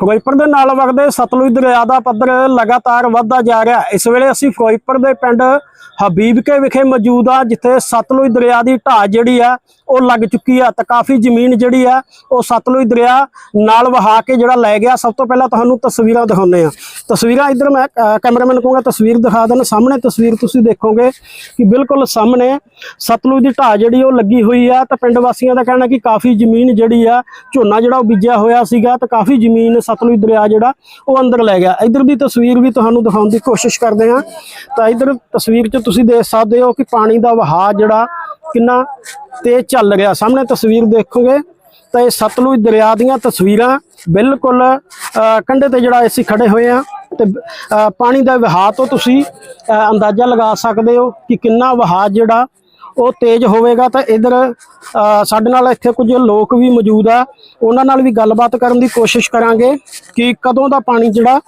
ਫਿਰੋਜ਼ਪੁਰ ਦੇ ਨਾਲ ਵਗਦੇ ਸਤਲੁਜ ਦਰਿਆ ਦਾ ਪੱਧਰ ਲਗਾਤਾਰ ਵੱਧਦਾ ਜਾ ਰਿਹਾ ਇਸ ਵੇਲੇ ਅਸੀਂ ਫਿਰੋਜ਼ਪੁਰ ਦੇ ਪਿੰਡ ਹਬੀਬਕੇ ਵਿਖੇ ਮੌਜੂਦ ਆ ਜਿੱਥੇ ਸਤਲੁਜ ਦਰਿਆ ਦੀ ਢਾਹ ਜਿਹੜੀ ਆ ਉਹ ਲੱਗ ਚੁੱਕੀ ਆ ਤਾਂ ਕਾਫੀ ਜ਼ਮੀਨ ਜਿਹੜੀ ਆ ਉਹ ਸਤਲੁਜ ਦਰਿਆ ਨਾਲ ਵਹਾ ਕੇ ਜਿਹੜਾ ਲੈ ਗਿਆ। ਸਭ ਤੋਂ ਪਹਿਲਾਂ ਤੁਹਾਨੂੰ ਤਸਵੀਰਾਂ ਦਿਖਾਉਂਦੇ ਆ ਤਸਵੀਰਾਂ ਇਧਰ ਮੈਂ ਕੈਮਰਾਮੈਨ ਕਹੂੰਗਾ, ਤਸਵੀਰ ਦਿਖਾ ਦੇਣ। ਸਾਹਮਣੇ ਤਸਵੀਰ ਤੁਸੀਂ ਦੇਖੋਗੇ ਕਿ ਬਿਲਕੁਲ ਸਾਹਮਣੇ ਸਤਲੁਜ ਦੀ ਢਾਹ ਜਿਹੜੀ ਉਹ ਲੱਗੀ ਹੋਈ ਆ। ਤਾਂ ਪਿੰਡ ਵਾਸੀਆਂ ਦਾ ਕਹਿਣਾ ਕਿ ਕਾਫੀ ਜ਼ਮੀਨ ਜਿਹੜੀ ਆ, ਝੋਨਾ ਜਿਹੜਾ ਉਹ ਬੀਜਿਆ ਹੋਇਆ ਸੀਗਾ ਤਾਂ ਕਾਫੀ ਜ਼ਮੀਨ ਸਤਲੁਜ ਦਰਿਆ ਜਿਹੜਾ ਉਹ ਅੰਦਰ ਲੈ ਗਿਆ। ਇਧਰ ਦੀ ਤਸਵੀਰ ਵੀ ਤੁਹਾਨੂੰ ਦਿਖਾਉਣ ਦੀ ਕੋਸ਼ਿਸ਼ ਕਰਦੇ ਹਾਂ। ਤਾਂ ਇਧਰ ਤਸਵੀਰ 'ਚ ਤੁਸੀਂ ਦੇਖ ਸਕਦੇ ਹੋ ਕਿ ਪਾਣੀ ਦਾ ਵਹਾਅ ਜਿਹੜਾ ਕਿੰਨਾ ਤੇਜ਼ ਚੱਲ ਰਿਹਾ। ਸਾਹਮਣੇ ਤਸਵੀਰ ਦੇਖੋਗੇ ਤਾਂ ਇਹ ਸਤਲੁਜ ਦਰਿਆ ਦੀਆਂ ਤਸਵੀਰਾਂ ਬਿਲਕੁਲ ਕੰਢੇ ਤੇ ਜਿਹੜਾ ਅਸੀਂ ਖੜੇ ਹੋਏ ਆ ਤੇ ਪਾਣੀ ਦਾ ਵਹਾਅ ਤੋਂ ਤੁਸੀਂ ਅੰਦਾਜ਼ਾ ਲਗਾ ਸਕਦੇ ਹੋ ਕਿ ਕਿੰਨਾ ਵਹਾਅ ਜਿਹੜਾ ਉਹ ਤੇਜ਼ ਹੋਵੇਗਾ। ਤਾਂ ਇਧਰ ਸਾਡੇ ਨਾਲ ਇੱਥੇ ਕੁਝ ਲੋਕ ਵੀ ਮੌਜੂਦ ਆ। ਉਹਨਾਂ ਨਾਲ ਵੀ ਗੱਲਬਾਤ ਕਰਨ ਦੀ ਕੋਸ਼ਿਸ਼ ਕਰਾਂਗੇ ਕਿ ਕਦੋਂ ਦਾ ਪਾਣੀ ਜਿਹੜਾ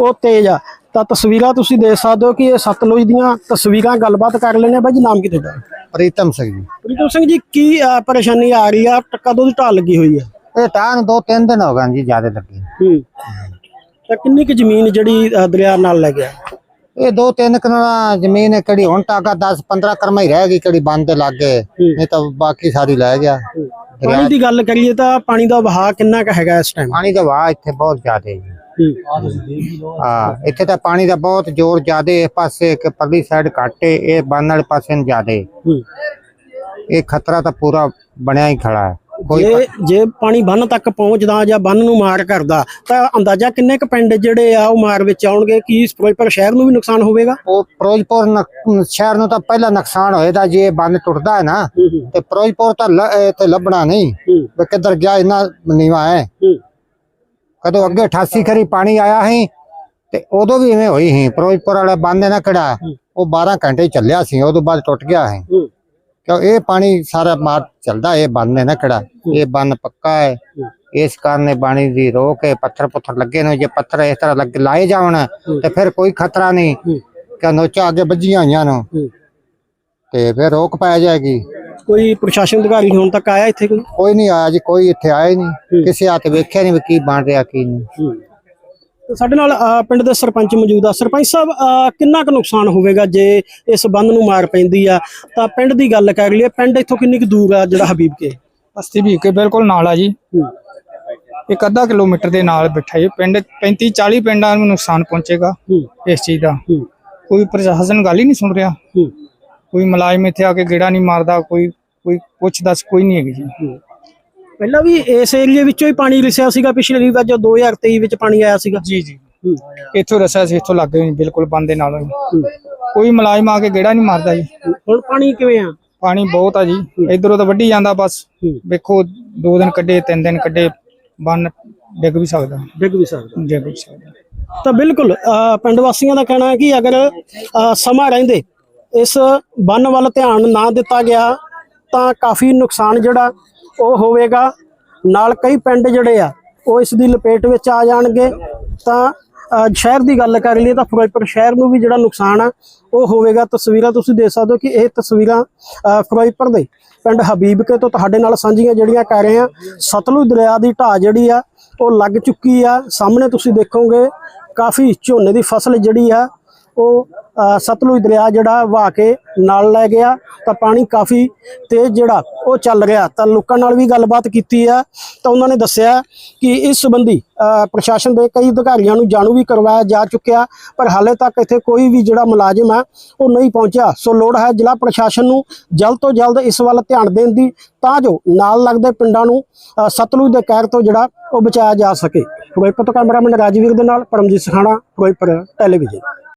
ਉਹ ਤੇਜ਼ ਆ। ਤਾਂ ਤਸਵੀਰਾਂ ਤੁਸੀਂ ਦੇਖ ਸਕਦੇ ਹੋ ਕਿ ਇਹ ਸਤਲੁਜ ਦੀਆਂ ਤਸਵੀਰਾਂ ਗੱਲਬਾਤ ਕਰ ਲੈਣੇ ਬਾਈ ਜੀ, ਨਾਮ ਕੀ ਤੁਹਾਡਾ? ਪ੍ਰੀਤਮ ਸਿੰਘ ਜੀ। ਪ੍ਰੀਤਮ ਸਿੰਘ ਜੀ ਕੀ ਪਰੇਸ਼ਾਨੀ ਆ ਰਹੀ ਆ? ਕਦੋਂ ਦੀ ਢਾਲ ਲੱਗੀ ਹੋਈ ਆ? ਇਹ ਤਾਂ ਨੂੰ ਦੋ ਤਿੰਨ ਦਿਨ ਹੋ ਗਏ ਜੀ ਜ਼ਿਆਦਾ ਲੱਗੇ। ਹੂੰ। ਤਾਂ ਕਿੰਨੀ ਕੁ ਜ਼ਮੀਨ ਜਿਹੜੀ ਦਰਿਆ ਨਾਲ ਲੈ ਗਿਆ? ਇਹ ਦੋ ਤਿੰਨ ਕਨਾਲਾਂ ਜ਼ਮੀਨ ਹੈ ਕਿਹੜੀ ਹੁਣ ਤੱਕ 10 15 ਕਰਮਾ ਹੀ ਰਹਿ ਗਈ ਕਿਹੜੀ ਬੰਦ ਦੇ ਲੱਗੇ। ਨਹੀਂ ਤਾਂ ਬਾਕੀ ਸਾਰੀ ਲੈ ਗਿਆ। ਪਾਣੀ ਦੀ ਗੱਲ ਕਰੀਏ ਤਾਂ ਪਾਣੀ ਦਾ ਵਹਾਅ ਕਿੰਨਾ ਕੁ ਹੈਗਾ ਇਸ ਟਾਈਮ ਪਾਣੀ ਦਾ ਵਹਾਅ ਇੱਥੇ ਬਹੁਤ ਜ਼ਿਆਦਾ ਹੈ ਜੀ। ਹਾਂ ਇੱਥੇ ਤਾਂ ਪਾਣੀ ਦਾ ਬਹੁਤ ਜ਼ੋਰ ਜ਼ਿਆਦਾ ਇਸ ਪਾਸੇ ਇੱਕ ਪਰਲੀ ਸਾਈਡ ਘੱਟ ਇਹ ਬੰਨ ਵਾਲੇ ਪਾਸੇ ਨੂੰ ਜ਼ਿਆਦਾ ਹੈ। ਇਹ ਖਤਰਾ ਤਾਂ ਪੂਰਾ ਬਣਿਆ ਹੀ ਖੜਾ ਹੈ। ਕੋਈ ਜੇ ਜੇ ਪਾਣੀ ਬੰਨ ਤੱਕ ਪਹੁੰਚਦਾ ਜਾਂ ਬੰਨ ਨੂੰ ਮਾਰ ਕਰਦਾ ਤਾਂ ਅੰਦਾਜ਼ਾ ਕਿੰਨੇ ਕੁ ਪਿੰਡ ਜਿਹੜੇ ਆ ਉਹ ਮਾਰ ਵਿੱਚ ਆਉਣਗੇ? ਕੀ ਫਿਰੋਜ਼ਪੁਰ ਸ਼ਹਿਰ ਨੂੰ ਵੀ ਨੁਕਸਾਨ ਹੋਵੇਗਾ? ਉਹ ਫਿਰੋਜ਼ਪੁਰ ਨਕ- ਸ਼ਹਿਰ ਨੂੰ ਤਾਂ ਪਹਿਲਾਂ ਨੁਕਸਾਨ ਹੋਏਦਾ ਜੇ ਇਹ ਬੰਨ ਟੁੱਟਦਾ ਹੈ ਨਾ ਤੇ ਫਿਰੋਜ਼ਪੁਰ ਤਾਂ ਲ- ਇੱਥੇ ਲੱਭਣਾ ਨਹੀਂ ਵੀ ਕਿੱਧਰ ਗਿਆ ਇੰਨਾ ਨੀਵਾ ਹੈ। ਹੂੰ। ਕਦੋਂ ਅੱਗੇ 88 ਖਰੀ ਪਾਣੀ ਆਇਆ ਸੀ ਤੇ ਉਦੋਂ ਵੀ ਇਵੇਂ ਹੋਈ ਸੀ। ਫਿਰੋਜ਼ਪੁਰ ਵਾਲਾ ਬੰਦ ਨਾ ਕਿਹੜਾ ਉਹ 12 ਘੰਟੇ ਹੀ ਚੱਲਿਆ ਸੀ ਉਦੋਂ ਬਾਅਦ ਟੁੱਟ ਗਿਆ ਹੂੰ। ਕਿਉਂ ਇਹ ਪਾਣੀ ਸਾਰਾ ਮਾਰ ਚੱਲਦਾ ਇਹ ਬੰਦ ਨਾ ਕਿਹੜਾ ਇਹ ਬੰਨ ਪੱਕਾ ਹੈ। ਇਸ ਕਾਰਨ ਇਹ ਪਾਣੀ ਦੀ ਰੋਕ ਹੈ ਪੱਥਰ ਪੁੱਥਰ ਲੱਗੇ ਨੇ ਜੇ ਪੱਥਰ ਇਸ ਤਰ੍ਹਾਂ ਲੱਗ ਲਾਏ ਜਾਣ ਤੇ ਫਿਰ ਕੋਈ ਖਤਰਾ ਨਹੀਂ। ਹੂੰ। ਕਿ ਨੋਚਾ ਅੱਗੇ ਵੱਜੀਆਂ ਹੋਈਆਂ ਨੂੰ। ਹੂੰ। ਤੇ ਫਿਰ ਰੋਕ ਪੈ ਜਾਏਗੀ। ਕੋਈ ਪ੍ਰਸ਼ਾਸਨ ਅਧਿਕਾਰੀ ਹੁਣ ਤੱਕ ਆਇਆ ਇੱਥੇ ਕੋਈ? ਕੋਈ ਨਹੀਂ ਆਇਆ ਜੀ ਕੋਈ ਇੱਥੇ ਆਇਆ ਹੀ ਨਹੀਂ। ਕਿਸੇ ਹੱਥ ਵੇਖਿਆ ਨਹੀਂ ਵੀ ਕੀ ਬਣ ਰਿਹਾ ਕੀ ਨਹੀਂ। ਤੇ ਸਾਡੇ ਨਾਲ ਪਿੰਡ ਦੇ ਸਰਪੰਚ ਮੌਜੂਦ ਆ। ਸਰਪੰਚ ਸਾਹਿਬ ਕਿੰਨਾ ਕੁ ਨੁਕਸਾਨ ਹੋਵੇਗਾ ਜੇ ਇਸ ਬੰਦ ਨੂੰ ਮਾਰ ਪੈਂਦੀ ਆ? ਤਾਂ ਪਿੰਡ ਦੀ ਗੱਲ ਕਰ ਲਈਏ ਪਿੰਡ ਇੱਥੋਂ ਕਿੰਨੀ ਕੁ ਦੂਰ ਆ ਜਿਹੜਾ ਹਬੀਬ ਕੇ? ਬਸਤੀ ਵੀ ਕੇ ਬਿਲਕੁਲ ਨਾਲ ਆ ਜੀ। ਇੱਕ ਅੱਧਾ ਕਿਲੋਮੀਟਰ ਦੇ ਨਾਲ ਬੈਠਾ ਜੀ। ਪਿੰਡ 35 40 ਪਿੰਡਾਂ ਨੂੰ ਨੁਕਸਾਨ ਪਹੁੰਚੇਗਾ ਇਸ ਚੀਜ਼ ਦਾ। ਕੋਈ ਪ੍ਰਸ਼ਾਸਨ ਗੱਲ ਹੀ ਨਹੀਂ ਸੁਣ ਰਿਹਾ। ਕੋਈ ਮੁਲਾਜ਼ਮ ਇੱਥੇ ਆ ਕੇ ਗੇੜਾ ਨਹੀਂ ਮਾਰਦਾ ਕੋਈ ਕੋਈ ਪੁੱਛ ਦੱਸ ਕੋਈ ਨਹੀਂ ਹੈਗੀ ਜੀ। ਪਹਿਲਾਂ ਵੀ ਇਸ ਏਰੀਏ ਵਿੱਚੋਂ ਹੀ ਪਾਣੀ ਰਿਸਿਆ ਸੀਗਾ ਪਿਛਲੇ ਵਾਰ ਜਦੋਂ 2023 ਵਿੱਚ ਪਾਣੀ ਆਇਆ ਸੀਗਾ। ਜੀ ਜੀ। ਇੱਥੋਂ ਰਸਿਆ ਸੀ ਇੱਥੋਂ ਲੱਗ ਗਏ ਬਿਲਕੁਲ ਬੰਦ ਦੇ ਨਾਲ ਕੋਈ ਮੁਲਾਜ਼ਮ ਆ ਕੇ ਗੇੜਾ ਨਹੀਂ ਮਾਰਦਾ ਜੀ। ਹੁਣ ਪਾਣੀ ਕਿਵੇਂ ਆ? ਪਾਣੀ ਬਹੁਤ ਆ ਜੀ। ਇਧਰੋਂ ਤਾਂ ਵੱਢੀ ਜਾਂਦਾ ਬਸ। ਵੇਖੋ ਦੋ ਦਿਨ ਕੱਢੇ ਤਿੰਨ ਦਿਨ ਕੱਢੇ ਬੰਨ ਡਿੱਗ ਵੀ ਸਕਦਾ। ਡਿੱਗ ਵੀ ਸਕਦਾ। ਡਿੱਗ ਵੀ ਸਕਦਾ। ਤਾਂ ਬਿਲਕੁਲ ਪਿੰਡ ਵਾਸੀਆਂ ਦਾ ਕਹਿਣਾ ਹੈ ਕਿ ਅਗਰ ਸਮਾਂ ਰਹਿੰਦੇ ਇਸ ਬੰਨ ਵੱਲ ਧਿਆਨ ਨਾ ਦਿੱਤਾ ਗਿਆ ਤਾਂ ਕਾਫੀ ਨੁਕਸਾਨ ਜਿਹੜਾ ਉਹ ਹੋਵੇਗਾ। ਨਾਲ ਕਈ ਪਿੰਡ ਜਿਹੜੇ ਆ, ਉਹ ਇਸ ਦੀ ਲਪੇਟ ਵਿੱਚ ਆ ਜਾਣਗੇ। ਤਾਂ ਸ਼ਹਿਰ ਦੀ ਗੱਲ ਕਰ ਲਈਏ ਤਾਂ ਫਿਰੋਜ਼ਪੁਰ ਸ਼ਹਿਰ ਨੂੰ ਵੀ ਜਿਹੜਾ ਨੁਕਸਾਨ ਆ, ਉਹ ਹੋਵੇਗਾ। ਤਸਵੀਰਾਂ ਤੁਸੀਂ ਦੇਖ ਸਕਦੇ ਹੋ ਕਿ ਇਹ ਤਸਵੀਰਾਂ ਫਿਰੋਜ਼ਪੁਰ ਦੇ ਪਿੰਡ ਹਬੀਬਕੇ ਤੋਂ ਤੁਹਾਡੇ ਨਾਲ ਸਾਂਝੀਆਂ ਜਿਹੜੀਆਂ ਕਰ ਰਹੇ ਆ ਸਤਲੁਜ ਦਰਿਆ ਦੀ ਢਾਹ ਜਿਹੜੀ ਆ, ਉਹ ਲੱਗ ਚੁੱਕੀ ਆ। ਸਾਹਮਣੇ ਤੁਸੀਂ ਦੇਖੋਗੇ, ਕਾਫੀ ਝੋਨੇ ਦੀ ਫਸਲ ਜਿਹੜੀ ਆ ਉਹ ਸਤਲੁਜ ਦਰਿਆ ਜਿਹੜਾ ਵਹਾ ਕੇ ਨਾਲ ਲੈ ਗਿਆ, ਤਾਂ ਪਾਣੀ ਕਾਫੀ ਤੇਜ਼ ਜਿਹੜਾ ਉਹ ਚੱਲ ਰਿਹਾ। ਤਾਂ ਲੋਕਾਂ ਨਾਲ ਵੀ ਗੱਲਬਾਤ ਕੀਤੀ ਆ, ਤਾਂ ਉਹਨਾਂ ਨੇ ਦੱਸਿਆ ਕਿ ਇਸ ਸੰਬੰਧੀ ਪ੍ਰਸ਼ਾਸਨ ਦੇ ਕਈ ਅਧਿਕਾਰੀਆਂ ਨੂੰ ਜਾਣੂ ਵੀ ਕਰਵਾਇਆ ਜਾ ਚੁੱਕਿਆ, ਪਰ ਹਾਲੇ ਤੱਕ ਇੱਥੇ ਕੋਈ ਵੀ ਜਿਹੜਾ ਮੁਲਾਜ਼ਮ ਆ, ਉਹ ਨਹੀਂ ਪਹੁੰਚਿਆ। ਸੋ ਲੋੜ ਹੈ ਜ਼ਿਲ੍ਹਾ ਪ੍ਰਸ਼ਾਸਨ ਨੂੰ ਜਲਦ ਤੋਂ ਜਲਦ ਇਸ ਵੱਲ ਧਿਆਨ ਦੇਣ ਦੀ, ਤਾਂ ਜੋ ਨਾਲ ਲੱਗਦੇ ਪਿੰਡਾਂ ਨੂੰ ਸਤਲੁਜ ਦੇ ਕਹਿਰ ਤੋਂ ਜਿਹੜਾ ਉਹ ਬਚਾਇਆ ਜਾ ਸਕੇ। ਫਿਰੋਜ਼ਪੁਰ ਤੋਂ ਕੈਮਰਾਮੈਨ ਰਾਜਵੀਰ ਦੇ ਨਾਲ ਪਰਮਜੀਤ ਸਖਾਣਾ ਫਿਰੋਜ਼ਪੁਰ ਟੈਲੀਵਿਜ਼ਨ।